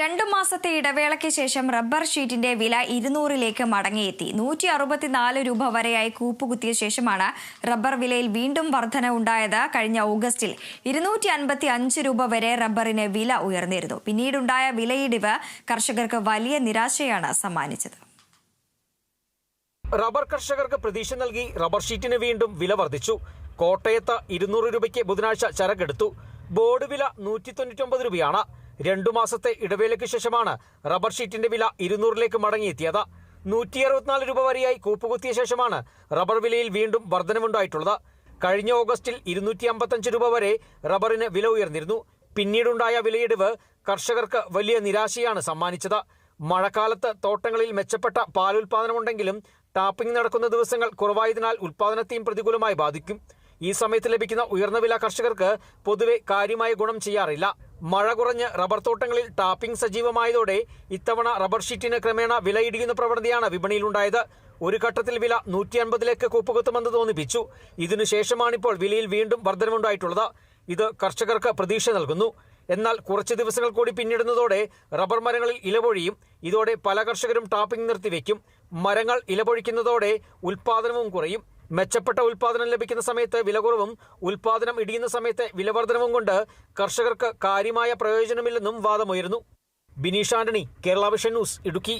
രണ്ടു മാസത്തെ ഇടവേളയ്ക്ക് ശേഷം റബ്ബർ ഷീറ്റിന്റെ വില ഇരുന്നൂറിലേക്ക് മടങ്ങിയെത്തി. നൂറ്റി അറുപത്തിനാല് രൂപ വരെയായി കൂപ്പുകുത്തിയ ശേഷമാണ് റബ്ബർ വിലയിൽ വീണ്ടും വർധന ഉണ്ടായത് കഴിഞ്ഞ ഓഗസ്റ്റിൽ. ഇരുന്നൂറ്റി അൻപത്തി അഞ്ച് രൂപ വരെ റബ്ബറിന് വില ഉയർന്നിരുന്നു. പിന്നീടുണ്ടായ വിലയിടിവ് കർഷകർക്ക് വലിയ നിരാശയാണ് സമ്മാനിച്ചത്. റബ്ബർ കർഷകർക്ക് പ്രതീക്ഷ നൽകി റബ്ബർ ഷീറ്റിന് വീണ്ടും വില വർദ്ധിച്ചു. കോട്ടയത്ത് ഇരുന്നൂറ് രൂപയ്ക്ക് ബുധനാഴ്ച ചരക്കെടുത്തു. ബോർഡ് വില നൂറ്റി തൊണ്ണൂറ്റൊമ്പത് രൂപയാണ്. രണ്ടു മാസത്തെ ഇടവേളയ്ക്ക് ശേഷമാണ് റബ്ബർ ഷീറ്റിന്റെ വില ഇരുന്നൂറിലേക്ക് മടങ്ങിയെത്തിയത്. നൂറ്റി അറുപത്തിനാല് രൂപ വരെയായി കൂപ്പുകുത്തിയ ശേഷമാണ് റബ്ബർ വിലയിൽ വീണ്ടും വർധനവുണ്ടായിട്ടുള്ളത്. കഴിഞ്ഞ ഓഗസ്റ്റിൽ ഇരുന്നൂറ്റി അമ്പത്തഞ്ച് രൂപ വരെ റബ്ബറിന് വില ഉയർന്നിരുന്നു. പിന്നീടുണ്ടായ വിലയിടിവ് കർഷകർക്ക് വലിയ നിരാശയാണ് സമ്മാനിച്ചത്. മഴക്കാലത്ത് തോട്ടങ്ങളിൽ മെച്ചപ്പെട്ട പാലുൽപാദനമുണ്ടെങ്കിലും ടാപ്പിംഗ് നടക്കുന്ന ദിവസങ്ങൾ കുറവായതിനാൽ ഉൽപാദനത്തെയും പ്രതികൂലമായി ബാധിക്കും. ഈ സമയത്ത് ലഭിക്കുന്ന ഉയർന്ന വില കർഷകർക്ക് പൊതുവെ കാര്യമായ ഗുണം ചെയ്യാറില്ല. മഴ കുറഞ്ഞ് റബ്ബർ തോട്ടങ്ങളിൽ ടാപ്പിംഗ് സജീവമായതോടെ ഇത്തവണ റബ്ബർ ഷീറ്റിന് ക്രമേണ വിലയിടിയുന്ന പ്രവണതയാണ് വിപണിയിലുണ്ടായത്. ഒരു ഘട്ടത്തിൽ വില നൂറ്റി അൻപതിലേക്ക് കൂപ്പുകുത്തുമെന്ന് തോന്നിപ്പിച്ചു. ഇതിനുശേഷമാണിപ്പോൾ വിലയിൽ വീണ്ടും വർധനമുണ്ടായിട്ടുള്ളത് ഇത് കർഷകർക്ക് പ്രതീക്ഷ നൽകുന്നു. എന്നാൽ കുറച്ച് ദിവസങ്ങൾ കൂടി പിന്നിടുന്നതോടെ റബ്ബർ മരങ്ങളിൽ ഇലപൊഴിയും ഇതോടെ പല കർഷകരും ടാപ്പിംഗ് നിർത്തിവെക്കും. മരങ്ങൾ ഇലപൊഴിക്കുന്നതോടെ ഉൽപാദനവും കുറയും. മെച്ചപ്പെട്ട ഉൽപാദനം ലഭിക്കുന്ന സമയത്ത് വില കുറവും ഉൽപാദനം ഇടിയുന്ന സമയത്തെ വിലവർദ്ധനവും കൊണ്ട് കർഷകർക്ക് കാര്യമായ പ്രയോജനമില്ലെന്നും വാദമുയരുന്നു. Bineesh Antony Kerala vision news Idukki.